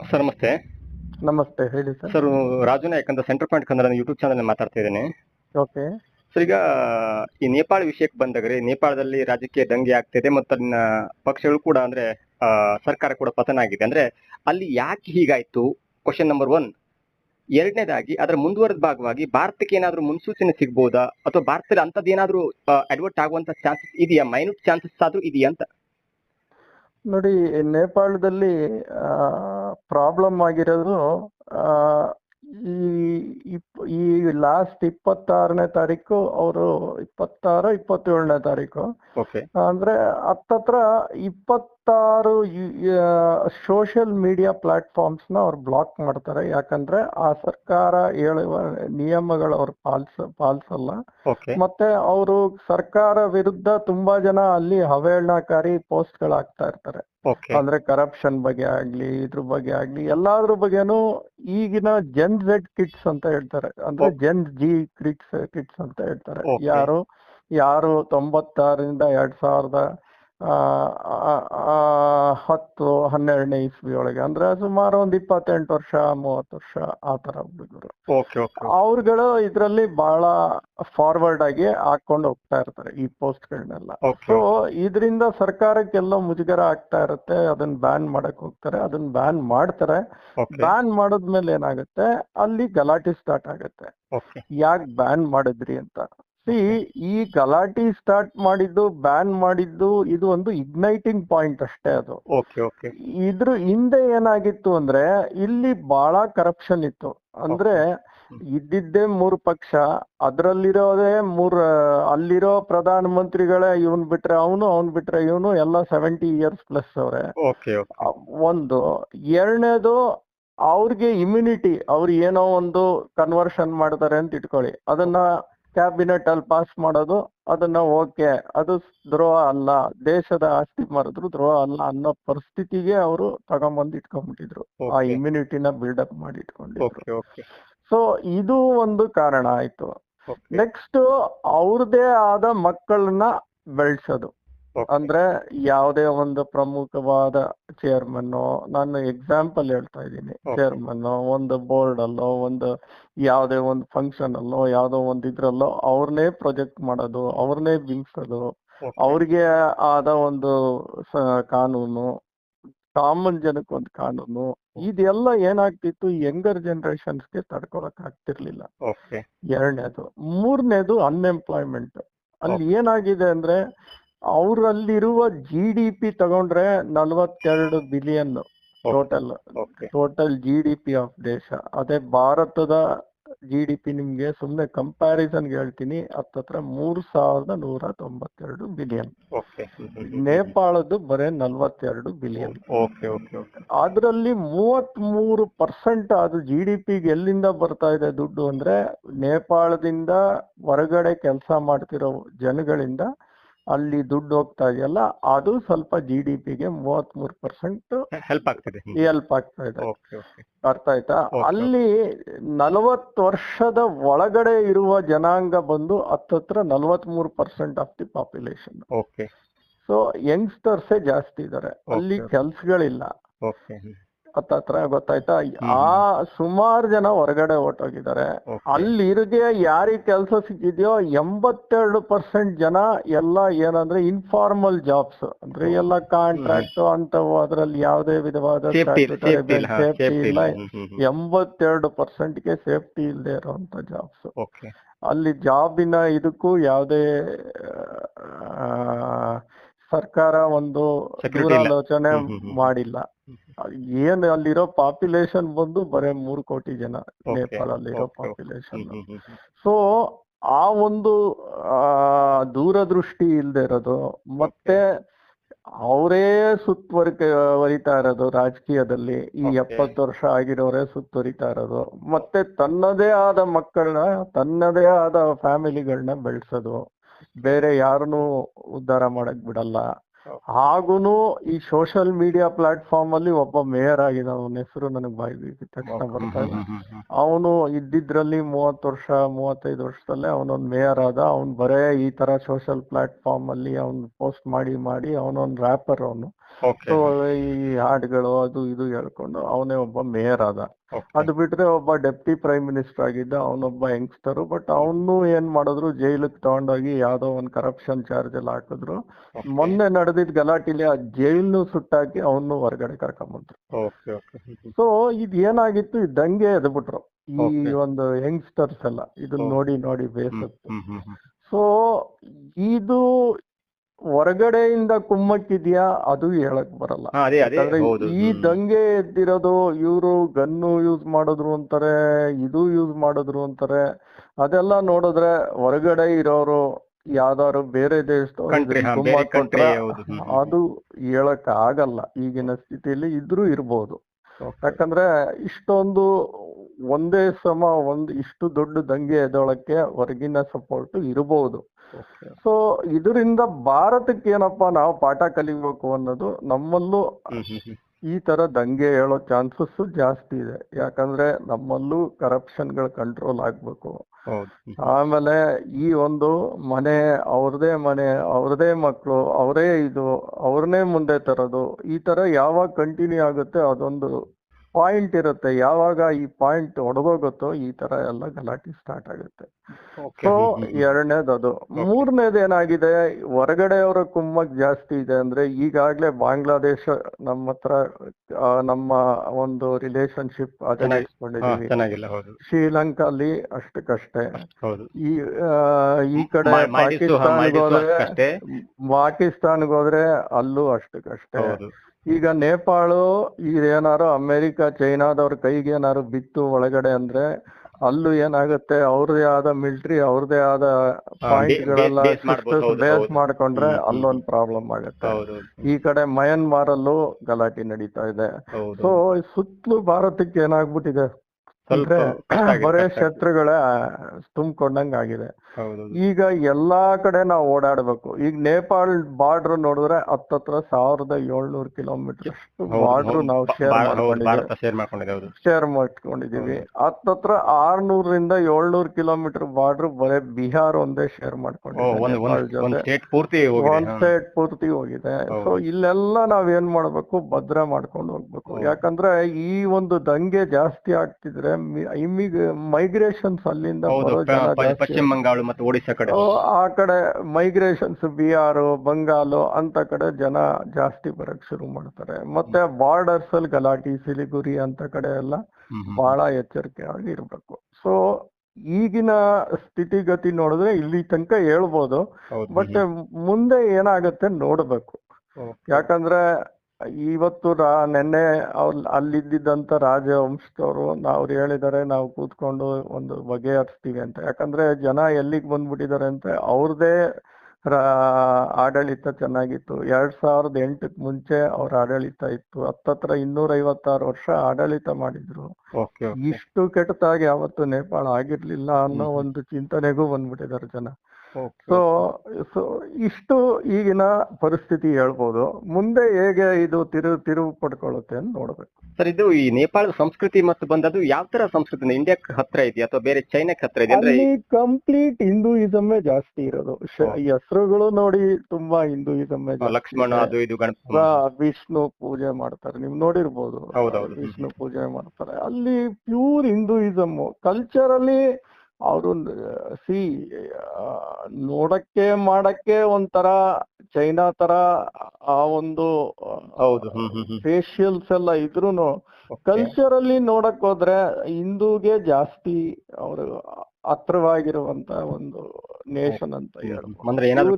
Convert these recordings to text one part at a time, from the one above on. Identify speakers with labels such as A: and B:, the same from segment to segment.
A: Sir ನಮಸ್ತೆ.
B: ನಮಸ್ತೆ ಹೇಳಿ ಸರ್.
A: ಸರ್ ರಾಜು ನಾಯಕ್ ಅಂತ centre point Kannada YouTube channel ಮಾತಾಡ್ತಾ ಇದ್ದೇನೆ.
B: ಓಕೆ.
A: ಸರ್ ಈಗ ಈ ನೇಪಾಳ ವಿಷಯಕ್ಕೆ ರೀ ನೇಪಾಳದಲ್ಲಿ ರಾಜಕೀಯ ದಂಗೆ ಆಗ್ತಿದೆ ಮತ್ತು ಅಲ್ಲಿನ ಪಕ್ಷಗಳು ಕೂಡ ಅಂದ್ರೆ ಆ, ಸರ್ಕಾರ ಕೂಡ ಪತನ ಆಗಿದೆ. ಅಂದ್ರೆ ಅಲ್ಲಿ ಯಾಕೆ ಹೀಗಾಯ್ತು? ಕ್ವಶನ್ ನಂಬರ್ ಒನ್ ಎರಡನೇದಾಗಿ ಅದರ ಮುಂದುವರೆದ ಭಾಗವಾಗಿ ಭಾರತಕ್ಕೆ ಏನಾದರೂ ಮುನ್ಸೂಚನೆ ಸಿಗ್ಬೋದಾ? ಅಥವಾ ಭಾರತದಲ್ಲಿ ಅಂಥದ್ದು ಏನಾದರೂ ಅಡ್ವರ್ಟ್ ಆಗುವಂತ ಚಾನ್ಸಸ್ ಇದೆಯಾ? ಮೈನ್ಯೂಟ್ ಚಾನ್ಸಸ್ ಆದ್ರೂ ಇದೆಯಾ ಅಂತ.
B: ನೋಡಿ ನೇಪಾಳದಲ್ಲಿ ಪ್ರಾಬ್ಲಮ್ ಆಗಿರೋದು ಈ ಈ ಲಾಸ್ಟ್ ಇಪ್ಪತ್ತಾರನೇ ತಾರೀಕು ಅವರು ಇಪ್ಪತ್ತಾರು ಇಪ್ಪತ್ತೇಳನೇ ತಾರೀಕು. ಅಂದ್ರೆ ಹತ್ತತ್ರ ಇಪ್ಪತ್ತಾರು ಸೋಷಿಯಲ್ ಮೀಡಿಯಾ ಪ್ಲಾಟ್ಫಾರ್ಮ್ಸ್ನ ನ ಅವ್ರು ಬ್ಲಾಕ್ ಮಾಡ್ತಾರೆ. ಯಾಕಂದ್ರೆ ಆ ಸರ್ಕಾರ ಹೇಳುವ ನಿಯಮಗಳು ಅವ್ರು ಪಾಲಿಸ ಪಾಲಿಸಲ್ಲ. ಮತ್ತೆ ಅವರು ಸರ್ಕಾರ ವಿರುದ್ಧ ತುಂಬಾ ಜನ ಅಲ್ಲಿ ಅವಹೇಳನಕಾರಿ ಪೋಸ್ಟ್ಗಳು ಹಾಕ್ತಾ ಇರ್ತಾರೆ ಅಂದ್ರೆ ಕರಪ್ಷನ್ ಬಗ್ಗೆ ಆಗ್ಲಿ ಇದ್ರ ಬಗ್ಗೆ ಆಗ್ಲಿ ಎಲ್ಲಾದ್ರ ಬಗ್ಗೆನೂ ಈಗಿನ ಜೆನ್ ಜೆಡ್ ಕಿಟ್ಸ್ ಅಂತ ಹೇಳ್ತಾರೆ. ಅಂದ್ರೆ. ಜೆನ್ ಜಿ ಕಿಟ್ಸ್ ಕಿಟ್ಸ್ ಅಂತ ಹೇಳ್ತಾರೆ. ಯಾರು ಯಾರು ತೊಂಬತ್ತಾರರಿಂದ ಎರಡ್ ಸಾವಿರದ ಹತ್ತು ಹನ್ನೆರಡನೇ ಇಸ್ವಿ ಒಳಗೆ ಅಂದ್ರೆ ಸುಮಾರು ಒಂದ್ ಇಪ್ಪತ್ತೆಂಟು ವರ್ಷ ಮೂವತ್ತು ವರ್ಷ ಆತರ ತರ ಹುಡುಗರು. ಅವ್ರುಗಳು ಇದ್ರಲ್ಲಿ ಬಹಳ ಫಾರ್ವರ್ಡ್ ಆಗಿ ಹಾಕೊಂಡು ಹೋಗ್ತಾ ಇರ್ತಾರೆ ಈ ಪೋಸ್ಟ್ ಗಳನ್ನೆಲ್ಲ. ಸೊ ಇದರಿಂದ ಸರ್ಕಾರಕ್ಕೆಲ್ಲ ಮುಜುಗರ ಆಗ್ತಾ ಇರುತ್ತೆ ಅದನ್ನ ಬ್ಯಾನ್ ಮಾಡಕ್ ಹೋಗ್ತಾರೆ ಅದನ್ನ ಬ್ಯಾನ್ ಮಾಡ್ತಾರೆ. ಬ್ಯಾನ್ ಮಾಡಿದ್ಮೇಲೆ ಏನಾಗುತ್ತೆ ಅಲ್ಲಿ ಗಲಾಟೆ ಸ್ಟಾರ್ಟ್ ಆಗುತ್ತೆ. ಯಾಕೆ ಬ್ಯಾನ್ ಮಾಡಿದ್ರಿ ಅಂತ. ಈ ಗಲಾಟೆ ಸ್ಟಾರ್ಟ್ ಮಾಡಿದ್ದು ಬ್ಯಾನ್ ಮಾಡಿದ್ದು ಇದು ಒಂದು ಇಗ್ನೈಟಿಂಗ್ ಪಾಯಿಂಟ್ ಅಷ್ಟೇ ಅದು.
A: ಓಕೆ ಓಕೆ
B: ಇದ್ರ ಹಿಂದೆ ಏನಾಗಿತ್ತು ಅಂದ್ರೆ ಇಲ್ಲಿ ಬಹಳ ಕರಪ್ಷನ್ ಇತ್ತು. ಅಂದ್ರೆ ಇದ್ದಿದ್ದೇ ಮೂರು ಪಕ್ಷ ಅದ್ರಲ್ಲಿರೋದೇ ಮೂರ್ ಅಲ್ಲಿರೋ ಪ್ರಧಾನ ಮಂತ್ರಿಗಳೇ ಇವನ್ ಬಿಟ್ರೆ ಅವನು ಅವನ್ ಬಿಟ್ರೆ ಇವನು ಎಲ್ಲ ಸೆವೆಂಟಿ ಇಯರ್ಸ್ ಪ್ಲಸ್ ಅವ್ರೆ. ಒಂದು. ಎರಡನೇದು ಅವ್ರಿಗೆ ಇಮ್ಯುನಿಟಿ ಅವ್ರು ಏನೋ ಒಂದು ಕನ್ವರ್ಷನ್ ಮಾಡ್ತಾರೆ ಅಂತ ಇಟ್ಕೊಳ್ಳಿ. ಅದನ್ನ ಕ್ಯಾಬಿನೆಟ್ ಅಲ್ಲಿ ಪಾಸ್ ಮಾಡೋದು ಅದನ್ನ ಓಕೆ ಅದು ದ್ರೋಹ ಅಲ್ಲ. ದೇಶದ ಆಸ್ತಿ ಮಾರಿದ್ರು ದ್ರೋಹ ಅಲ್ಲ ಅನ್ನೋ ಪರಿಸ್ಥಿತಿಗೆ ಅವರು ತಗೊಂಬಂದು ಇಟ್ಕೊಂಡ್ಬಿಟ್ಟಿದ್ರು. ಆ ಇಮ್ಯುನಿಟಿನ ಬಿಲ್ಡಪ್ ಮಾಡಿ ಇಟ್ಕೊಂಡಿದ್ರು. ಸೊ ಇದು ಒಂದು ಕಾರಣ ಆಯ್ತು. ನೆಕ್ಸ್ಟ್ ಅವ್ರದೇ ಆದ ಮಕ್ಕಳನ್ನ ಬೆಳ್ಸೋದು. ಅಂದ್ರೆ ಯಾವುದೇ ಒಂದು ಪ್ರಮುಖವಾದ ಚೇರ್ಮನ್ ನಾನು ಎಕ್ಸಾಂಪಲ್ ಹೇಳ್ತಾ ಇದ್ದೀನಿ. ಚೇರ್ಮನ್ ಒಂದು ಬೋರ್ಡ್ ಅಲ್ಲೋ ಒಂದು ಯಾವುದೇ ಒಂದು ಫಂಕ್ಷನ್ ಅಲ್ಲೋ ಯಾವುದೋ ಒಂದು ಇದ್ರಲ್ಲೋ ಅವ್ರನ್ನೇ ಪ್ರೊಜೆಕ್ಟ್ ಮಾಡೋದು ಅವ್ರನ್ನೇ ಬಿಂಬಿಸೋದು ಅವ್ರಿಗೆ ಆದ ಒಂದು ಕಾನೂನು ಕಾಮನ್ ಜನಕ್ಕೆ ಒಂದು ಕಾನೂನು ಇದೆಲ್ಲ ಏನಾಗ್ತಿತ್ತು ಯಂಗರ್ ಜನರೇಷನ್ಸ್ಗೆ ತಡ್ಕೊಳಕ್ ಆಗ್ತಿರ್ಲಿಲ್ಲ. ಎರಡನೇದು. ಮೂರನೇದು ಅನ್ಎಂಪ್ಲಾಯ್ಮೆಂಟ್ ಅಲ್ಲಿ ಏನಾಗಿದೆ ಅಂದ್ರೆ ಅವರಲ್ಲಿರುವ ಜಿ ಡಿ ಪಿ ತಗೊಂಡ್ರೆ ನಲವತ್ತೆರಡು billion total total G D P of ದೇಶ. ಅದೇ ಭಾರತದ ಜಿ ಡಿ ಪಿ ನಿಮ್ಗೆ ಸುಮ್ನೆ ಕಂಪ್ಯಾರಿಸನ್ ಹೇಳ್ತೀನಿ. ಹತ್ತತ್ರ ಮೂರ್ ಸಾವಿರದ ನೂರ ತೊಂಬತ್ತೆರಡು ಬಿಲಿಯನ್ ನೇಪಾಳದ್ದು ಬರೇ ನಲ್ವತ್ತೆರಡು ಬಿಲಿಯನ್
A: ಓಕೆ ಓಕೆ ಓಕೆ.
B: ಅದ್ರಲ್ಲಿ ಮೂವತ್ತ್ ಮೂರು ಪರ್ಸೆಂಟ್ ಅದು ಜಿ ಡಿ ಪಿಗೆ ಎಲ್ಲಿಂದ ಬರ್ತಾ ಇದೆ ದುಡ್ಡು ಅಂದ್ರೆ ನೇಪಾಳದಿಂದ ಹೊರಗಡೆ ಕೆಲಸ ಮಾಡ್ತಿರೋ ಜನಗಳಿಂದ ಅಲ್ಲಿ ದುಡ್ಡು ಹೋಗ್ತಾ ಇದೆಯಲ್ಲ ಅದು ಸ್ವಲ್ಪ ಜಿ ಡಿ ಪಿಗೆ ಮೂವತ್ ಮೂರು ಪರ್ಸೆಂಟ್
A: ಹೆಲ್ಪ್ ಆಗ್ತದೆ.
B: ಹೆಲ್ಪ್ ಆಗ್ತಾ ಇದೆ. ಅರ್ಥ ಆಯ್ತಾ? ಅಲ್ಲಿ ನಲವತ್ತು ವರ್ಷದ ಒಳಗಡೆ ಇರುವ ಜನಾಂಗ ಬಂದು ಹತ್ತತ್ರ ನಲವತ್ ಮೂರು percent of the population
A: okay
B: so ಯಂಗ್ಸ್ಟರ್ಸೇ ಜಾಸ್ತಿ ಇದ್ದಾರೆ. ಅಲ್ಲಿ. ಕೆಲ್ಸಗಳಿಲ್ಲ. ಹತ್ತತ್ರ ಗೊತ್ತಾಯ್ತಾ? ಆ ಸುಮಾರು ಜನ ಹೊರಗಡೆ ಹೊರ್ಟೋಗಿದ್ದಾರೆ. ಅಲ್ಲಿ ಯಾರಿಗೆ ಯಾರಿಗ್ ಕೆಲಸ ಸಿಕ್ಕಿದ್ಯೋ ಎಂಬತ್ತೆರಡು ಪರ್ಸೆಂಟ್ ಜನ ಎಲ್ಲ ಏನಂದ್ರೆ ಇನ್ಫಾರ್ಮಲ್ ಜಾಬ್ಸ್ ಅಂದ್ರೆ ಎಲ್ಲ ಕಾಂಟ್ರಾಕ್ಟ್ ಅಂತ ಅದ್ರಲ್ಲಿ ಯಾವುದೇ ವಿಧವಾದ
A: ಸೇಫ್ಟಿ ಇಲ್ಲ
B: ಎಂಬತ್ತೆರಡು ಪರ್ಸೆಂಟ್ಗೆ ಸೇಫ್ಟಿ ಇಲ್ಲದೆ ಇರುವಂತ ಜಾಬ್ಸ್ ಅಲ್ಲಿ ಜಾಬಿನ ಇದಕ್ಕೂ ಯಾವುದೇ ಸರ್ಕಾರ ಒಂದು ದೂರಾಲೋಚನೆ. ಮಾಡಿಲ್ಲ. ಏನ್ ಅಲ್ಲಿರೋ ಪಾಪ್ಯುಲೇಷನ್ ಬಂದು ಬರೇ ಮೂರು ಕೋಟಿ ಜನ ನೇಪಾಳ
A: okay.
B: ಪಾಪ್ಯುಲೇಷನ್ ಸೊ ಆ ಒಂದು ಆ ದೂರದೃಷ್ಟಿ ಇಲ್ದೆ ಇರೋದು ಮತ್ತೆ ಅವರೇ ಸುತ್ತುವರಿಕೆ ವರಿತಾ ಇರೋದು ರಾಜಕೀಯದಲ್ಲಿ ಈ. ಎಪ್ಪತ್ತು ವರ್ಷ ಆಗಿರೋರೇ ಸುತ್ತುವರಿತಾ ಇರೋದು. ಮತ್ತೆ ತನ್ನದೇ ಆದ ಮಕ್ಕಳನ್ನ ತನ್ನದೇ ಆದ ಫ್ಯಾಮಿಲಿಗಳನ್ನ ಬೆಳೆಸೋದು. ಬೇರೆ ಯಾರನ್ನು ಉದ್ಧಾರ ಮಾಡಕ್ ಬಿಡಲ್ಲ. ಹಾಗೂನು ಈ ಸೋಷಿಯಲ್ ಮೀಡಿಯಾ ಪ್ಲಾಟ್ಫಾರ್ಮ್ ಅಲ್ಲಿ ಒಬ್ಬ ಮೇಯರ್ ಆಗಿದ ಅವನ ಹೆಸರು ನನಗೆ ಬಾಯಿ ತಕ್ಷಣ ಬರ್ತಾ ಇಲ್ಲ ಅವನು ಇದ್ದಿದ್ರಲ್ಲಿ ಮೂವತ್ತು ವರ್ಷ ಮೂವತ್ತೈದು ವರ್ಷದಲ್ಲೇ ಅವನೊಂದು ಮೇಯರ್ ಆದ. ಅವ್ನು ಬರೇ ಈ ತರ ಸೋಷಿಯಲ್ ಪ್ಲಾಟ್ಫಾರ್ಮ್ ಅಲ್ಲಿ ಅವ್ನು ಪೋಸ್ಟ್ ಮಾಡಿ ಮಾಡಿ ಅವನೊಂದು ರ್ಯಾಪರ್ ಅವನು. ಸೊ ಈ ಹಾಡ್ಗಳು ಅದು ಇದು ಹೇಳ್ಕೊಂಡು ಅವನೇ ಒಬ್ಬ ಮೇಯರ್ ಆದ. ಅದು ಬಿಟ್ರೆ ಒಬ್ಬ ಡೆಪ್ಟಿ ಪ್ರೈಮ್ ಮಿನಿಸ್ಟರ್ ಆಗಿದ್ದ ಅವನೊಬ್ಬ ಯಂಗ್ಸ್ಟರ್ ಬಟ್ ಅವನು ಏನ್ ಮಾಡಿದ್ರು ಜೈಲಿಗೆ ತಗೊಂಡೋಗಿ ಯಾವ್ದೋ ಒಂದ್ ಕರಪ್ಷನ್ ಚಾರ್ಜ್ ಎಲ್ಲ ಹಾಕಿದ್ರು. ಮೊನ್ನೆ ನಡೆದಿದ್ ಗಲಾಟಿಲಿ ಆ ಜೈಲ್ನು ಸುಟ್ಟಾಕಿ ಅವನು ಹೊರಗಡೆ ಕರ್ಕೊಂಬಂದ್ರು.
A: ಓಕೆ ಓಕೆ
B: ಸೊ ಇದ್ ಏನಾಗಿತ್ತು ಈ ದಂಗೆ ಎದ್ಬಿಟ್ರು. ಈ ಒಂದು ಯಂಗ್ಸ್ಟರ್ಸ್ ಎಲ್ಲ ಇದನ್ನ ನೋಡಿ ನೋಡಿ ಬೇಸತ್ತು. ಸೊ ಇದು ಹೊರಗಡೆಯಿಂದ ಕುಮ್ಮಕ್ಕಿದ್ಯಾ ಅದು ಹೇಳಕ್ ಬರಲ್ಲ ಈ. ದಂಗೆ ಎದ್ದಿರೋದು ಇವರು ಗನ್ನು ಯೂಸ್ ಮಾಡಿದ್ರು ಅಂತಾರೆ ಇದು ಯೂಸ್ ಮಾಡಿದ್ರು ಅಂತಾರೆ ಅದೆಲ್ಲ ನೋಡಿದ್ರೆ ಹೊರಗಡೆ ಇರೋರು ಯಾವ್ದಾರು ಬೇರೆ ದೇಶದವ್ರು. ಅದು ಹೇಳಕ್ ಆಗಲ್ಲ ಈಗಿನ ಸ್ಥಿತಿಯಲ್ಲಿ ಇದ್ರೂ ಇರ್ಬೋದು. ಯಾಕಂದ್ರೆ ಇಷ್ಟೊಂದು ಒಂದೇ ಸಮ ಒಂದು ಇಷ್ಟು ದೊಡ್ಡ ದಂಗೆ ಎದೊಳಕ್ಕೆ ಹೊರಗಿನ ಸಪೋರ್ಟ್ ಇರಬಹುದು. ಸೊ ಇದರಿಂದ ಭಾರತಕ್ಕೆ ಏನಪ್ಪಾ ನಾವು ಪಾಠ ಕಲಿಬೇಕು ಅನ್ನೋದು ನಮ್ಮಲ್ಲೂ. ಈ ತರ ದಂಗೆ ಹೇಳೋ ಚಾನ್ಸಸ್ ಜಾಸ್ತಿ ಇದೆ. ಯಾಕಂದ್ರೆ ನಮ್ಮಲ್ಲೂ ಕರಪ್ಷನ್ಗಳು ಕಂಟ್ರೋಲ್ ಆಗ್ಬೇಕು. ಆಮೇಲೆ ಈ ಒಂದು ಮನೆ ಅವ್ರದೇ ಮನೆ ಅವ್ರದೇ ಮಕ್ಕಳು ಅವರೇ ಇದು ಅವ್ರನ್ನೇ ಮುಂದೆ ತರೋದು ಈ ತರ ಯಾವಾಗ ಕಂಟಿನ್ಯೂ ಆಗುತ್ತೆ ಅದೊಂದು ಪಾಯಿಂಟ್ ಇರುತ್ತೆ. ಯಾವಾಗ ಈ ಪಾಯಿಂಟ್ ಒಡೆದೋಗುತ್ತೋ ಈ ತರ ಎಲ್ಲ ಗಲಾಟೆ ಸ್ಟಾರ್ಟ್ ಆಗುತ್ತೆ. ಸೊ. ಎರಡನೇದು ಅದು ಮೂರನೇದು ಏನಾಗಿದೆ ಹೊರಗಡೆಯವರ ಕುಮ್ಮಕ್ ಜಾಸ್ತಿ ಇದೆ ಅಂದ್ರೆ ಈಗಾಗ್ಲೇ ಬಾಂಗ್ಲಾದೇಶ ನಮ್ಮ ಹತ್ರ ನಮ್ಮ ಒಂದು ರಿಲೇಶನ್ಶಿಪ್
A: ಹಾ, ಶ್ರೀಲಂಕಾ
B: ಅಲ್ಲಿ ಅಷ್ಟಕ್ಕಷ್ಟೇ. ಈ ಈ ಕಡೆ
A: ಪಾಕಿಸ್ತಾನ್ ಪಾಕಿಸ್ತಾನ್ಗೋದ್ರೆ ಹಾ,
B: ಹೋದ್ರೆ
A: ಅಷ್ಟೇ.
B: ಪಾಕಿಸ್ತಾನ್ಗೆ ಹೋದ್ರೆ ಅಲ್ಲೂ ಅಷ್ಟಕ್ಕಷ್ಟೇ. ಈಗ ನೇಪಾಳು ಏನಾರು ಅಮೆರಿಕ ಚೈನಾದವ್ರ ಕೈಗೆ ಏನಾರು ಬಿತ್ತು ಒಳಗಡೆ ಅಂದ್ರೆ ಅಲ್ಲೂ ಏನಾಗುತ್ತೆ ಅವ್ರದೇ ಆದ ಮಿಲಿಟರಿ ಅವ್ರದೇ ಆದ
A: ಪಾಯಿಂಟ್ಗಳೆಲ್ಲ
B: ಬೇಸ್ ಮಾಡ್ಕೊಂಡ್ರೆ. ಅಲ್ಲೊಂದ್ ಪ್ರಾಬ್ಲಮ್ ಆಗುತ್ತೆ. ಈ ಕಡೆ ಮಯನ್ಮಾರ್ ಅಲ್ಲೂ ಗಲಾಟೆ ನಡೀತಾ ಇದೆ. ಸೊ ಸುತ್ತಲೂ ಭಾರತಕ್ಕೆ ಏನಾಗ್ಬಿಟ್ಟಿದೆ ಅಂದ್ರೆ ಬರೆ. ಶತ್ರುಗಳೇ ತುಂಬ್ಕೊಂಡಂಗ್ ಆಗಿದೆ
A: ಹೌದು
B: ಈಗ ಎಲ್ಲಾ ಕಡೆ ನಾವು ಓಡಾಡ್ಬೇಕು. ಈಗ ನೇಪಾಳ ಬಾರ್ಡರ್ ನೋಡಿದ್ರೆ ಹತ್ತತ್ರ ಸಾವಿರದ ಏಳ್ನೂರು ಕಿಲೋಮೀಟರ್ ಬಾರ್ಡರ್ ನಾವು ಶೇರ್ ಮಾಡ್ಕೊಂಡಿದ್ದೀವಿ.
A: ಶೇರ್
B: ಮಾಡ್ಕೊಂಡಿದೀವಿ ಹತ್ತತ್ರ ಆರ್ನೂರಿಂದ ಏಳ್ನೂರು ಕಿಲೋಮೀಟರ್ ಬಾರ್ಡರ್ ಬರೇ ಬಿಹಾರ್ ಒಂದೇ ಶೇರ್ ಮಾಡ್ಕೊಂಡಿದ್ದೀವಿ
A: ಒಂದು ಸ್ಟೇಟ್ ಪೂರ್ತಿ ಹೋಗಿದೆ.
B: ಸೊ ಇಲ್ಲೆಲ್ಲ ನಾವ್ ಏನ್ ಮಾಡ್ಬೇಕು? ಭದ್ರ ಮಾಡ್ಕೊಂಡು ಹೋಗ್ಬೇಕು. ಯಾಕಂದ್ರೆ ಈ ಒಂದು ದಂಗೆ ಜಾಸ್ತಿ ಆಗ್ತಿದ್ರೆ ಮೈಗ್ರೇಷನ್ಸ್ ಅಲ್ಲಿಂದ
A: ಪಶ್ಚಿಮ ಬಂಗಾಳ ಮತ್ತು ಒಡಿಶಾ ಕಡೆ?
B: ಆ ಕಡೆ ಮೈಗ್ರೇಷನ್ಸ್ ಬಿಹಾರ್ ಬಂಗಾಲ್ ಅಂತ ಕಡೆ ಜನ ಜಾಸ್ತಿ ಬರಕ್ ಶುರು ಮಾಡ್ತಾರೆ. ಮತ್ತೆ ಬಾರ್ಡರ್ಸ್ ಅಲ್ಲಿ ಗಲಾಟಿ ಸಿಲಿಗುರಿ ಅಂತ ಕಡೆ ಎಲ್ಲ. ಬಹಳ ಎಚ್ಚರಿಕೆಯಾಗಿ ಇರ್ಬೇಕು. ಸೊ ಈಗಿನ ಸ್ಥಿತಿಗತಿ ನೋಡಿದ್ರೆ ಇಲ್ಲಿ ತನಕ ಹೇಳ್ಬೋದು. ಬಟ್ ಮುಂದೆ ಏನಾಗುತ್ತೆ ನೋಡ್ಬೇಕು. ಯಾಕಂದ್ರೆ ಇವತ್ತು ರಾ ನೆನ್ನೆ ಅವ್ರ್ ಅಲ್ಲಿದ್ದಂತ ರಾಜವಂಶದವರು ಅವ್ರು ಹೇಳಿದ್ದಾರೆ ನಾವು ಕೂತ್ಕೊಂಡು ಒಂದು ಬಗೆಹರಿಸ್ತೀವಿ ಅಂತ. ಯಾಕಂದ್ರೆ ಜನ ಎಲ್ಲಿಗೆ ಬಂದ್ಬಿಟ್ಟಿದ್ದಾರೆ ಅಂತ ಅವ್ರದೇ ಆಡಳಿತ ಚೆನ್ನಾಗಿತ್ತು. ಎರಡ್ ಸಾವಿರದ ಎಂಟಕ್ ಮುಂಚೆ ಅವ್ರ ಆಡಳಿತ ಇತ್ತು. ಹತ್ತತ್ರ ಇನ್ನೂರ ಐವತ್ತಾರು ವರ್ಷ ಆಡಳಿತ ಮಾಡಿದ್ರು. ಇಷ್ಟು ಕೆಟ್ಟದಾಗಿ ಯಾವತ್ತು ನೇಪಾಳ ಆಗಿರ್ಲಿಲ್ಲ ಅನ್ನೋ ಒಂದು ಚಿಂತನೆಗೂ ಬಂದ್ಬಿಟ್ಟಿದ್ದಾರೆ ಜನ. ಸೊ ಸೊ ಇಷ್ಟು ಈಗಿನ ಪರಿಸ್ಥಿತಿ ಹೇಳ್ಬೋದು. ಮುಂದೆ ಹೇಗೆ ಇದು ತಿರು ತಿರುವು ಪಡ್ಕೊಳ್ಳುತ್ತೆ ಅಂತ ನೋಡ್ಬೇಕು.
A: ಸರ್ ಇದು ಈ ನೇಪಾಳದ ಸಂಸ್ಕೃತಿ ಮತ್ತು ಬಂದದ್ದು ಯಾವ ತರ ಸಂಸ್ಕೃತಿ? ಇಂಡಿಯಾಕ್ ಹತ್ರ ಇದೆಯಾ ಅಥವಾ ಬೇರೆ ಚೈನಾಕ್ಕೆ ಹತ್ರ ಇದೆ ಅಂದ್ರೆ
B: ಅಲ್ಲಿ ಕಂಪ್ಲೀಟ್ ಹಿಂದೂಯಿಸಮೇ ಜಾಸ್ತಿ ಇರೋದು. ಹೆಸರುಗಳು ನೋಡಿ ತುಂಬಾ ಹಿಂದೂಯಿಸಮ್
A: ಲಕ್ಷ್ಮಣ ಅದು ಇದು
B: ವಿಷ್ಣು ಪೂಜೆ ಮಾಡ್ತಾರೆ. ನೀವು ನೋಡಿರ್ಬೋದು. ವಿಷ್ಣು ಪೂಜೆ ಮಾಡ್ತಾರೆ. ಅಲ್ಲಿ ಪ್ಯೂರ್ ಹಿಂದೂಯಿಸಮ್ ಕಲ್ಚರಲ್ಲಿ ಅವರು ಸಿ ನೋಡಕ್ಕೆ ಮಾಡಕ್ಕೆ ಒಂಥರ ಚೈನಾ ತರ ಆ ಒಂದು
A: ಹೌದು.
B: ಫೇಶಿಯಲ್ಸ್ ಎಲ್ಲ ಇದ್ರೂನು
A: ಕಲ್ಚರ್
B: ಕಲ್ಚರಲ್ಲಿ ನೋಡಕ್ ಹೋದ್ರೆ ಹಿಂದೂಗೆ ಜಾಸ್ತಿ ಅವರು ಹತ್ರವಾಗಿರುವಂತ ಒಂದು ನೇಷನ್ ಅಂತ ಹೇಳ್ಬೋದು.
A: ಅಂದ್ರೆ ಏನಾದ್ರು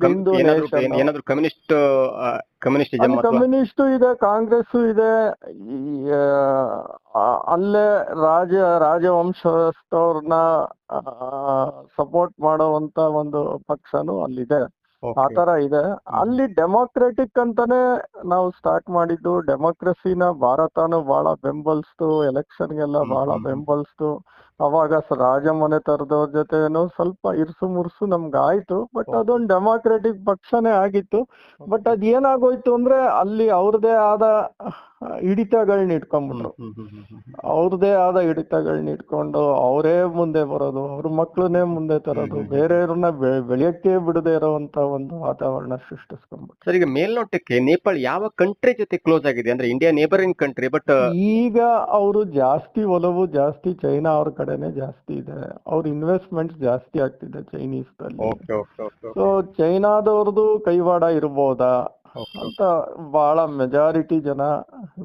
A: ಕಮ್ಯುನಿಸ್ಟ್
B: ಇದೆ ಕಾಂಗ್ರೆಸ್ ಇದೆ ಅಲ್ಲೇ ರಾಜ ರಾಜವಂಶಸ್ಥವ್ರನ್ನ ಸಪೋರ್ಟ್ ಮಾಡುವಂತ ಒಂದು ಪಕ್ಷನು ಅಲ್ಲಿದೆ. ತರ ಇದೆ. ಅಲ್ಲಿ ಡೆಮೋಕ್ರೆಟಿಕ್ ಅಂತಾನೆ ನಾವು ಸ್ಟಾರ್ಟ್ ಮಾಡಿದ್ದು. ಡೆಮೋಕ್ರಸಿನ ಭಾರತನು ಬಹಳ ಬೆಂಬಲಿಸ್ತು ಎಲೆಕ್ಷನ್ಗೆಲ್ಲ ಬಹಳ. ಬೆಂಬಲಿಸ್ತು. ಅವಾಗ ರಾಜ ಮನೆ ತರದವ್ರ ಜೊತೆನೂ ಸ್ವಲ್ಪ ಇರ್ಸು ಮುರ್ಸು ನಮ್ಗೆ ಆಯ್ತು ಬಟ್ ಅದೊಂದು ಡೆಮಾಕ್ರೆಟಿಕ್ ಪಕ್ಷನೇ ಆಗಿತ್ತು. ಬಟ್ ಅದ್ ಏನಾಗೋಯ್ತು ಅಂದ್ರೆ ಅಲ್ಲಿ ಅವ್ರದೇ ಆದ ಹಿಡಿತಗಳನ್ನ ಇಟ್ಕೊಂಡ್ಬಿಟ್ರು. ಅವ್ರದೇ ಆದ ಹಿಡಿತಗಳನ್ನ ಇಟ್ಕೊಂಡು ಅವರೇ ಮುಂದೆ ಬರೋದು ಅವ್ರ ಮಕ್ಳನ್ನೇ ಮುಂದೆ ತರೋದು ಬೇರೆಯವ್ರನ್ನ ಬೆಳೆಯಕ್ಕೆ ಬಿಡದೆ ಇರೋಂತ ಒಂದು ವಾತಾವರಣ ಸೃಷ್ಟಿಸ್ಕೊಂಡ್ಬಿಟ್ರು.
A: ಸರ್ ಈಗ ಮೇಲ್ನೋಟಕ್ಕೆ ನೇಪಾಳ ಯಾವ ಕಂಟ್ರಿ ಜೊತೆ ಕ್ಲೋಸ್ ಆಗಿದೆ? ಅಂದ್ರೆ ಇಂಡಿಯಾ ನೇಬರಿಂಗ್ ಕಂಟ್ರಿ ಬಟ್
B: ಈಗ ಅವರು ಜಾಸ್ತಿ ಒಲವು ಜಾಸ್ತಿ ಚೈನಾ ಅವ್ರ ಕಡೆನೆ ಜಾಸ್ತಿ ಇದೆ. ಅವ್ರ ಇನ್ವೆಸ್ಟ್ಮೆಂಟ್ ಜಾಸ್ತಿ ಆಗ್ತಿದೆ ಚೈನೀಸ್ ಸೊ ಚೈನಾದವ್ರದ್ದು ಕೈವಾಡ ಇರ್ಬೋದಾ? ಅಂತ ಬಹಳ ಮೆಜಾರಿಟಿ ಜನ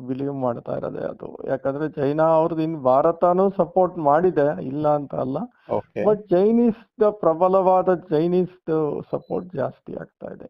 B: ಬಿಲೀವ್ ಮಾಡ್ತಾ ಇರೋದೇ ಅದು. ಯಾಕಂದ್ರೆ ಚೈನಾ ಅವ್ರದ್ದು ಇನ್ ಭಾರತನೂ ಸಪೋರ್ಟ್ ಮಾಡಿದೆ ಇಲ್ಲ ಅಂತ ಅಲ್ಲ. ಬಟ್ ಚೈನೀಸ್ ಪ್ರಬಲವಾದ ಚೈನೀಸ್ ಸಪೋರ್ಟ್ ಜಾಸ್ತಿ ಆಗ್ತಾ ಇದೆ.